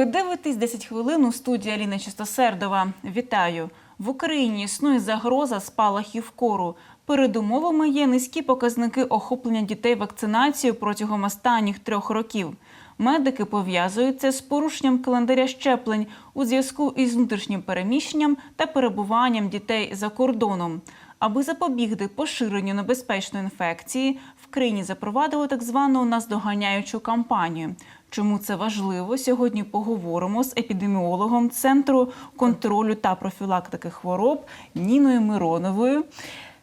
Ви дивитесь 10 хвилин у студії Аліна Чистосердова. Вітаю! В Україні існує загроза спалахів кору. Передумовами є низькі показники охоплення дітей вакцинацією протягом останніх трьох років. Медики пов'язують це з порушенням календаря щеплень у зв'язку із внутрішнім переміщенням та перебуванням дітей за кордоном. Аби запобігти поширенню небезпечної інфекції, в країні запровадили так звану наздоганяючу кампанію. Чому це важливо? Сьогодні поговоримо з епідеміологом Центру контролю та профілактики хвороб Ніною Мироновою.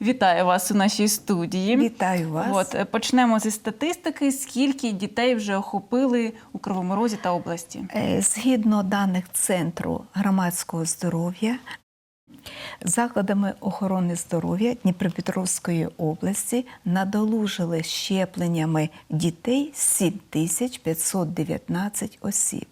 Вітаю вас у нашій студії. Вітаю вас. От е, почнемо зі статистики. Скільки дітей вже охопили у Кривому Розі та області? Е, Згідно даних Центру громадського здоров'я, закладами охорони здоров'я Дніпропетровської області надолужили щепленнями дітей 7519 осіб.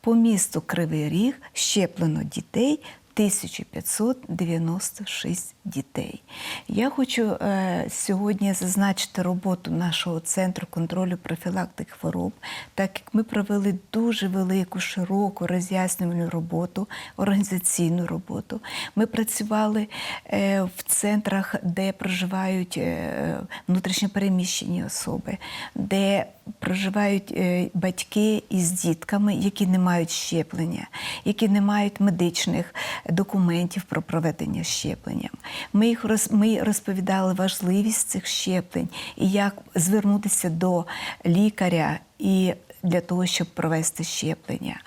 По місту Кривий Ріг щеплено дітей 1596 дітей. Я хочу е, сьогодні зазначити роботу нашого центру контролю профілактики хвороб, так як ми провели дуже велику, широку роз'яснювальну роботу, організаційну роботу. Ми працювали е, в центрах, де проживають е, внутрішньопереміщені особи, де проживають е, батьки із дітками, які не мають щеплення, які не мають медичних документів про проведення щеплення. Ми їх роз, ми розповідали важливість цих щеплень і як звернутися до лікаря і для того, щоб провести щеплення.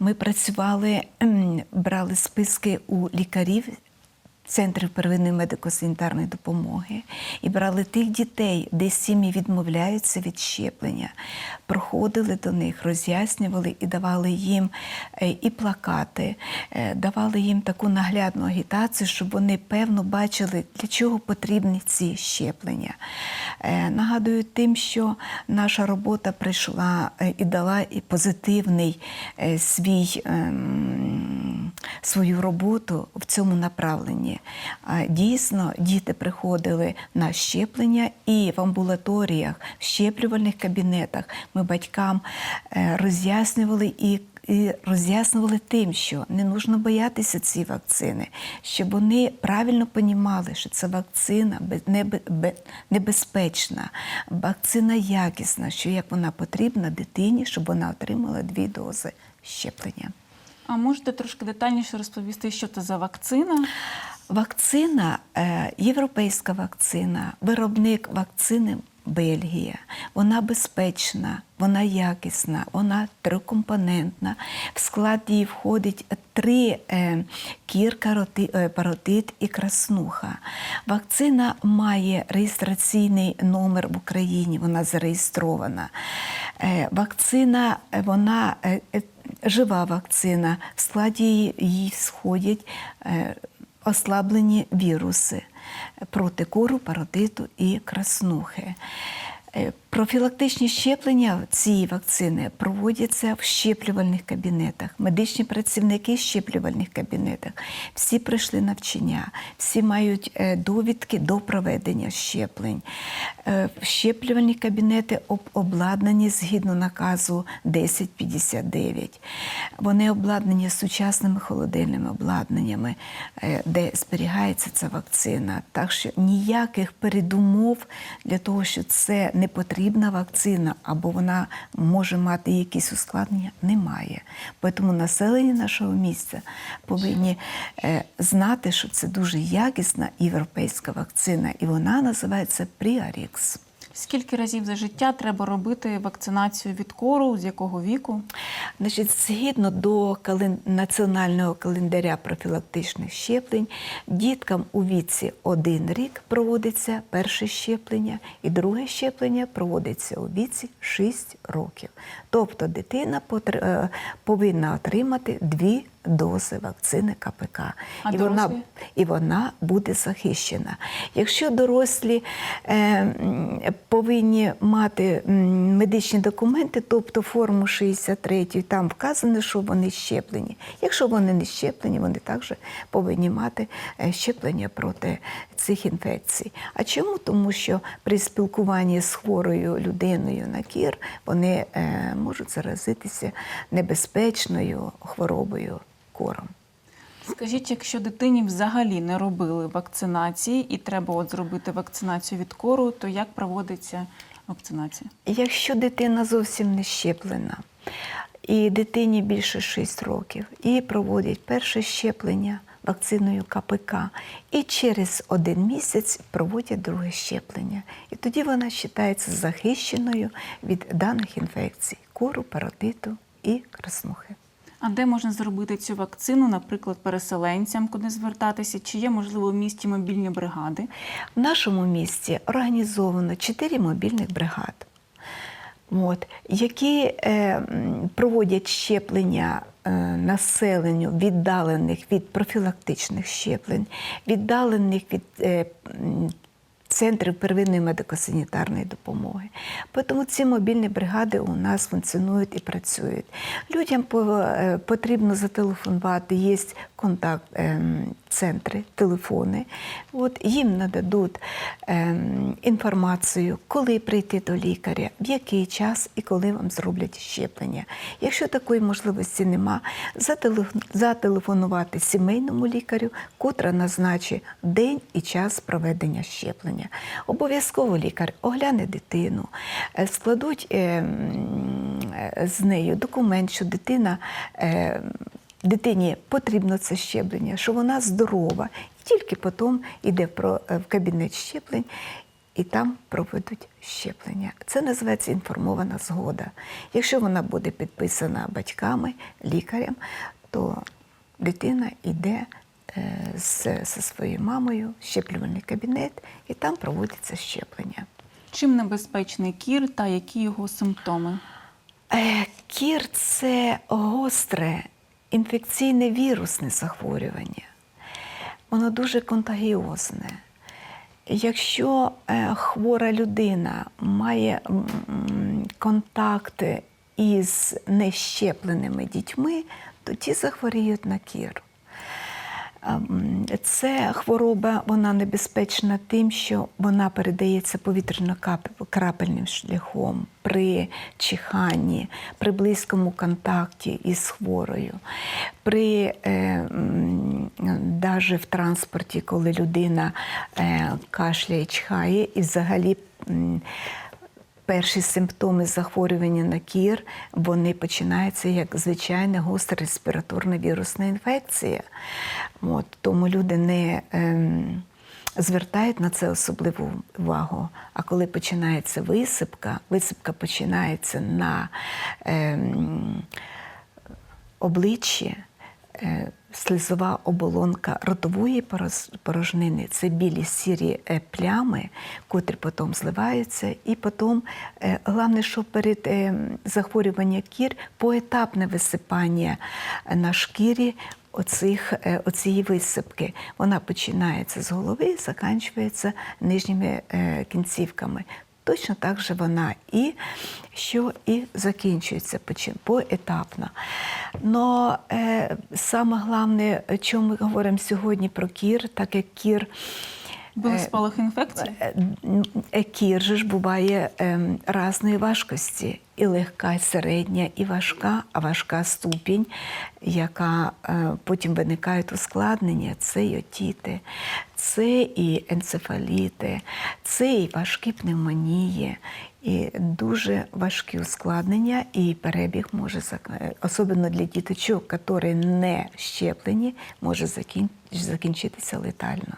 Ми працювали, ем, брали списки у лікарів центрів первинної медико-санітарної допомоги і брали тих дітей, де сім'ї відмовляються від щеплення, проходили до них, роз'яснювали і давали їм е, і плакати, е, давали їм таку наглядну агітацію, щоб вони певно бачили, для чого потрібні ці щеплення. Е, Нагадую тим, що наша робота прийшла і дала позитивний свій. Свою роботу в цьому направленні. Дійсно, діти приходили на щеплення і в амбулаторіях, в щеплювальних кабінетах ми батькам е, роз'яснювали і. І роз'яснювали тим, що не нужно боятися цієї вакцини, щоб вони правильно понімали, що це вакцина без- небе- бе- небезпечна, вакцина якісна, що як вона потрібна дитині, щоб вона отримала дві дози щеплення. А можете трошки детальніше розповісти, що це за вакцина? Вакцина, е, європейська вакцина, виробник вакцини Бельгія. Вона безпечна, вона якісна, вона трикомпонентна. В склад її входить три е, кір, кароти, е, паротит і краснуха. Вакцина має реєстраційний номер в Україні, вона зареєстрована. Вакцина, вона жива вакцина, в складі її, сходять. Е, ослаблені віруси проти кору, паротиту і краснухи. Е, Профілактичні щеплення цієї вакцини проводяться в щеплювальних кабінетах. Медичні працівники в щеплювальних кабінетах. Всі пройшли навчання, всі мають е, довідки до проведення щеплень. Е, Щеплювальні кабінети обладнані згідно наказу 1059. Вони обладнані сучасними холодильними обладнаннями, де зберігається ця вакцина. Так що ніяких передумов для того, що це не потрібна вакцина або вона може мати якісь ускладнення, немає. Тому населення нашого місця повинні е, знати, що це дуже якісна європейська вакцина, і вона називається Пріарікс. Скільки разів за життя треба робити вакцинацію від кору, з якого віку? Значить, згідно до національного календаря профілактичних щеплень, діткам у віці один рік проводиться перше щеплення, і друге щеплення проводиться у віці 6 років. Тобто дитина потр- е, повинна отримати дві дози вакцини КПК. А і, вона, дорослі? І вона буде захищена. Якщо дорослі е, повинні мати медичні документи, тобто форму 63, там вказано, що вони щеплені. Якщо вони не щеплені, вони також повинні мати е, щеплення проти цих інфекцій. А чому? Тому що при спілкуванні з хворою людиною на кір вони е, можуть заразитися небезпечною хворобою кором. Скажіть, якщо дитині взагалі не робили вакцинації і треба от зробити вакцинацію від кору, то як проводиться вакцинація? Якщо дитина зовсім не щеплена, і дитині більше 6 років, і проводять перше щеплення вакциною КПК, і через один місяць проводять друге щеплення. І тоді вона вважається захищеною від даних інфекцій кору, паротиту і краснухи. А де можна зробити цю вакцину, наприклад, переселенцям, куди звертатися? Чи є можливо в місті мобільні бригади? В нашому місті організовано 4 мобільних бригад, от, які е, проводять щеплення е, населенню віддалених від профілактичних щеплень, віддалених від е, центрів первинної медико-санітарної допомоги. Тому ці мобільні бригади у нас функціонують і працюють. Людям е, потрібно зателефонувати, є контакт ем, центри, телефони. От їм нададуть ем, інформацію, коли прийти до лікаря, в який час і коли вам зроблять щеплення. Якщо такої можливості нема, зателефонувати сімейному лікарю, котра назначить день і час проведення щеплення. Обов'язково лікар огляне дитину, е, складуть е, е, з нею документ, що дитина. е, Дитині потрібно це щеплення, що вона здорова, і тільки потім йде е, в кабінет щеплень і там проведуть щеплення. Це називається інформована згода. Якщо вона буде підписана батьками, лікарем, то дитина йде е, зі своєю мамою в щеплювальний кабінет і там проводиться щеплення. Чим небезпечний кір та які його симптоми? Е, Кір це гостре інфекційне вірусне захворювання. Воно дуже контагіозне. Якщо е, хвора людина має контакти із нещепленими дітьми, то ті захворіють на кір. Ем, Це хвороба, вона небезпечна тим, що вона передається повітряно-крапельним шляхом при чиханні, при близькому контакті із хворою, при е, м, в транспорті, коли людина е, кашляє, чхає, і взагалі. Перші симптоми захворювання на кір вони починаються як звичайна гостра респіраторна вірусна інфекція. От, тому люди не ем, звертають на це особливу увагу. А коли починається висипка, висипка починається на ем, обличчі. е, Слизова оболонка ротової порожнини це білі сірі е, плями, котрі потім зливаються. І потім, е, головне, що перед е, захворюванням кір поетапне висипання на шкірі оцих, оцієї висипки. Вона починається з голови і закінчується нижніми кінцівками. Точно так же вона і що і закінчується поетапно. Но е, саме головне, чому ми говоримо сьогодні про кір, так як кір. Були спалах спалахи інфекції? Е, е, Кір же ж буває ем, різної важкості. І легка, і середня, і важка, а важка ступінь, яка е, потім виникають ускладнення, це і отіти, це і енцефаліти, це і важкі пневмонії, і дуже важкі ускладнення, і перебіг може е, особливо для діточок, які не щеплені, може закінчитися летально.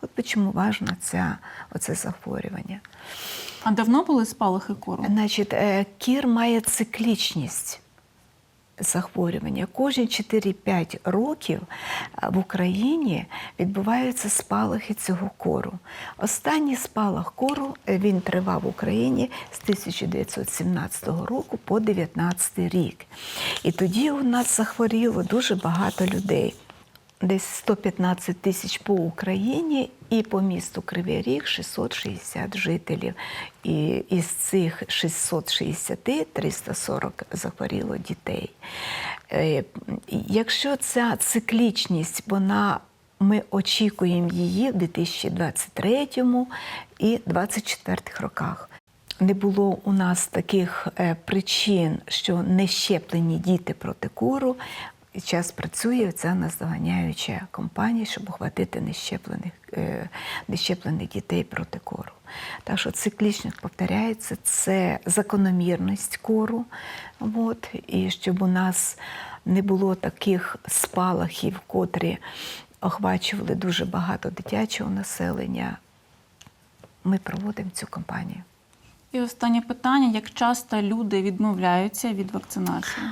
От чому важливо ця, оце захворювання. А давно були спалахи кору? Значить, е, кір має циклічність. захворювання. Кожні 4-5 років в Україні відбуваються спалахи цього кору. Останній спалах кору е, він тривав в Україні з 1917 року по 19 рік. І тоді у нас захворіло дуже багато людей. Десь 115 тисяч по Україні і по місту Кривий Ріг 660 жителів. І із цих 660 340 захворіло дітей. Е, Якщо ця циклічність, вона ми очікуємо її в 2023 і 2024 роках. Не було у нас таких е, причин, що не щеплені діти проти кору. Час працює ця наздоганяюча компанія, щоб охватити нещеплених, е, нещеплених дітей проти кору. Так що циклічність повторяється, це закономірність кору. От, і щоб у нас не було таких спалахів, котрі охвачували дуже багато дитячого населення. Ми проводимо цю кампанію. І останнє питання: як часто люди відмовляються від вакцинації?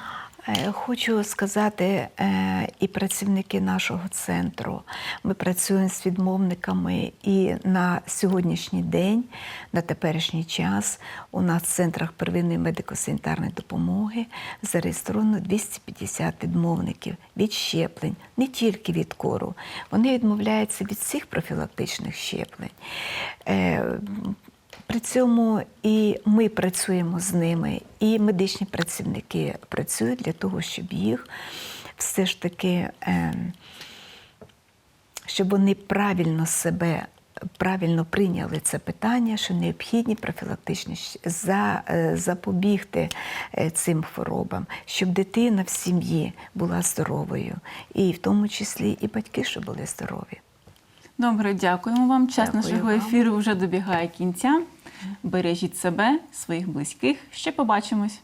Е, Хочу сказати, е, і працівники нашого центру. Ми працюємо з відмовниками, і на сьогоднішній день, на теперішній час, у нас в центрах первинної медико-санітарної допомоги зареєстровано 250 відмовників від щеплень, не тільки від кору. Вони відмовляються від всіх профілактичних щеплень. При цьому і ми працюємо з ними, і медичні працівники працюють для того, щоб їх все ж таки, е, щоб вони правильно себе. Правильно прийняли це питання, що необхідні профілактичні за, е, запобігти е, цим хворобам, щоб дитина в сім'ї була здоровою, і в тому числі і батьки, щоб були здорові. Добре, дякуємо вам. Час Дякую нашого вам. ефіру вже добігає кінця. Бережіть себе, своїх близьких. Ще побачимось.